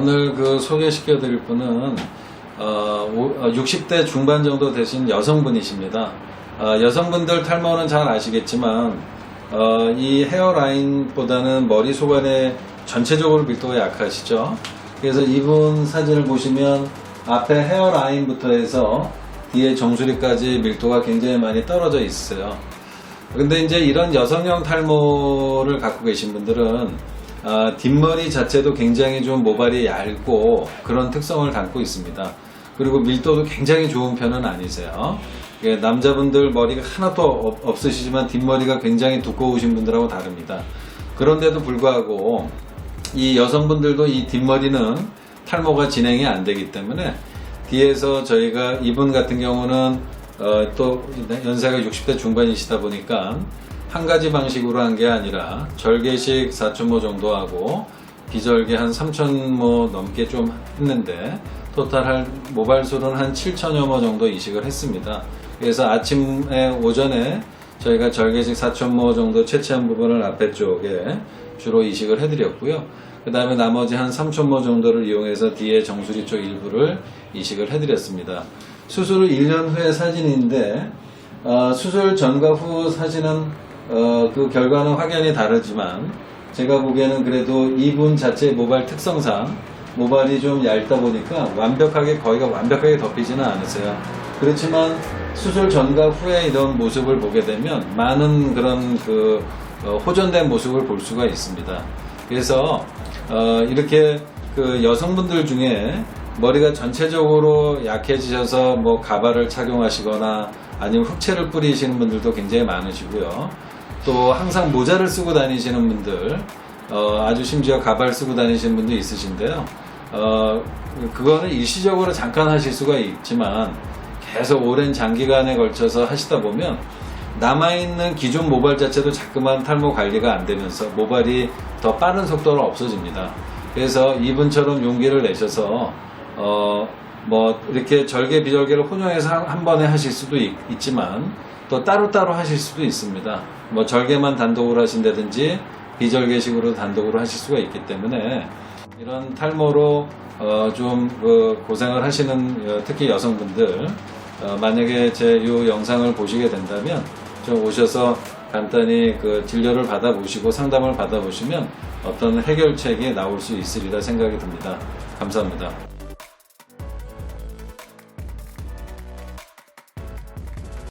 오늘 그 소개시켜 드릴 분은 어, 오- 어, 60대 중반 정도 되신 여성분이십니다. 어, 여성분들 탈모는 잘 아시겠지만 어, 이 헤어라인보다는 머리 소관에 전체적으로 밀도가 약하시죠. 그래서 이분 사진을 보시면 앞에 헤어라인부터 해서 뒤에 정수리까지 밀도가 굉장히 많이 떨어져 있어요. 근데 이제 이런 여성형 탈모를 갖고 계신 분들은 아, 뒷머리 자체도 굉장히 좀 모발이 얇고 그런 특성을 갖고 있습니다. 그리고 밀도도 굉장히 좋은 편은 아니세요. 예, 남자분들 머리가 하나도 없- 없으시지만 뒷머리가 굉장히 두꺼우신 분들하고 다릅니다. 그런데도 불구하고 이 여성분들도 이 뒷머리는 탈모가 진행이 안 되기 때문에 뒤에서 저희가 이분 같은 경우는 어, 또 연세가 60대 중반이시다 보니까 한 가지 방식으로 한 게 아니라 절개식 4.5 정도 하고 비절개 한 3,000모 넘게 좀 했는데 토탈 할 모발 수는 한 7천여 모 정도 이식을 했습니다. 그래서 아침에 오전에 저희가 절개식 4,000모 정도 채취한 부분을 앞에 쪽에 주로 이식을 해드렸고요. 그 다음에 나머지 한 3,000모 정도를 이용해서 뒤에 정수리 쪽 일부를 이식을 해드렸습니다. 수술 후 1년 후의 사진인데 어, 수술 전과 후 사진은 어, 그 결과는 확연히 다르지만 제가 보기에는 그래도 이분 자체의 모발 특성상 모발이 좀 얇다 보니까 완벽하게 거의가 완벽하게 덮이지는 않으세요. 그렇지만 수술 전과 후에 이런 모습을 보게 되면 많은 그런 그 어, 호전된 모습을 볼 수가 있습니다. 그래서 어, 이렇게 그 여성분들 중에 머리가 전체적으로 약해지셔서 뭐 가발을 착용하시거나 아니면 흑채를 뿌리시는 분들도 굉장히 많으시고요. 또 항상 모자를 쓰고 다니시는 분들, 어, 아주 심지어 가발 쓰고 다니시는 분도 있으신데요. 어, 그거는 일시적으로 잠깐 하실 수가 있지만 계속 오랜 장기간에 걸쳐서 하시다 보면 남아있는 기존 모발 자체도 자꾸만 탈모 관리가 안 되면서 모발이 더 빠른 속도로 없어집니다. 그래서 이분처럼 용기를 내셔서 어, 뭐 이렇게 절개 비절개를 혼용해서 한, 한 번에 하실 수도 있, 지만 또 따로따로 하실 수도 있습니다. 뭐 절개만 단독으로 하신다든지 비절개식으로 단독으로 하실 수가 있기 때문에 이런 탈모로 어, 좀 그 고생을 하시는 어, 특히 여성분들 어, 만약에 제 이 영상을 보시게 된다면 좀 오셔서 간단히 그 진료를 받아보시고 상담을 받아보시면 어떤 해결책이 나올 수 있으리라 생각이 듭니다. 감사합니다.